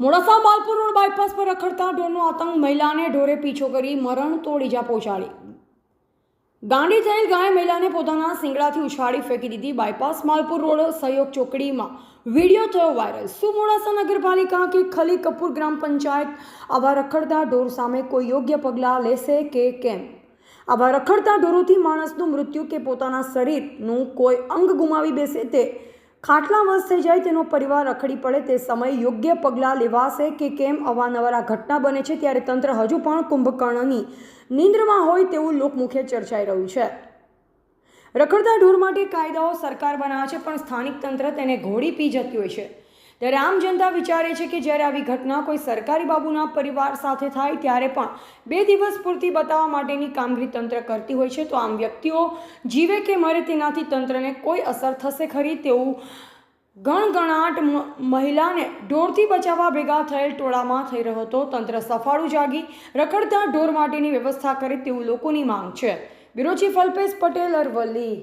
Modasa Malpur road bypass પર રખડતા ઢોરનો આતંક. મહિલાને ઢોરે પીછો કરી મરણ તોડ ઇજા પહોંચાડી. ગાંડી થયેલ ગાય મહિલાને પોતાના શિંગડાથી ઉછાળી ફેંકી દીધી. બાયપાસ માલપુર રોડ સહયોગ ચોકડીમાં વીડિયો થયો વાયરલ. શું મોડાસા નગરપાલિકા કે ખલી કપૂર ગ્રામ પંચાયત આવા રખડતા ઢોર સામે કોઈ યોગ્ય પગલાં લેશે કે કેમ? આવા રખડતા ઢોરોથી માણસનું મૃત્યુ કે પોતાના શરીરનું કોઈ અંગ ગુમાવી બેસે તે ખાટલા વશ થઈ જાય તેનો પરિવાર રખડી પડે તે સમયે યોગ્ય પગલાં લેવાશે કે કેમ અવારનવાર ઘટના બને છે ત્યારે તંત્ર હજુ પણ કુંભકર્ણની નિંદ્રમાં હોય તેવું લોકમુખે ચર્ચાઈ રહ્યું છે. રખડતા ઢોર માટે કાયદાઓ સરકાર બનાવે છે પણ સ્થાનિક તંત્ર તેને ઘોડી પી જતી હોય છે. ત્યારે આમ જનતા વિચારે છે કે જ્યારે આવી ઘટના કોઈ સરકારી બાબુના પરિવાર સાથે થાય ત્યારે પણ બે દિવસ પૂરતી બતાવવા માટેની કામગીરી તંત્ર કરતી હોય છે. તો આમ વ્યક્તિઓ જીવે કે મરે તેનાથી તંત્રને કોઈ અસર થશે ખરી તેવું ગણગણાટ મહિલાને ઢોરથી બચાવવા ભેગા થયેલ ટોળામાં થઈ રહ્યો હતો. તંત્ર સફાળું જાગી રખડતા ઢોર માટેની વ્યવસ્થા કરે તેવું લોકોની માંગ છે. Bureau chief Alpesh Patel Aravalli.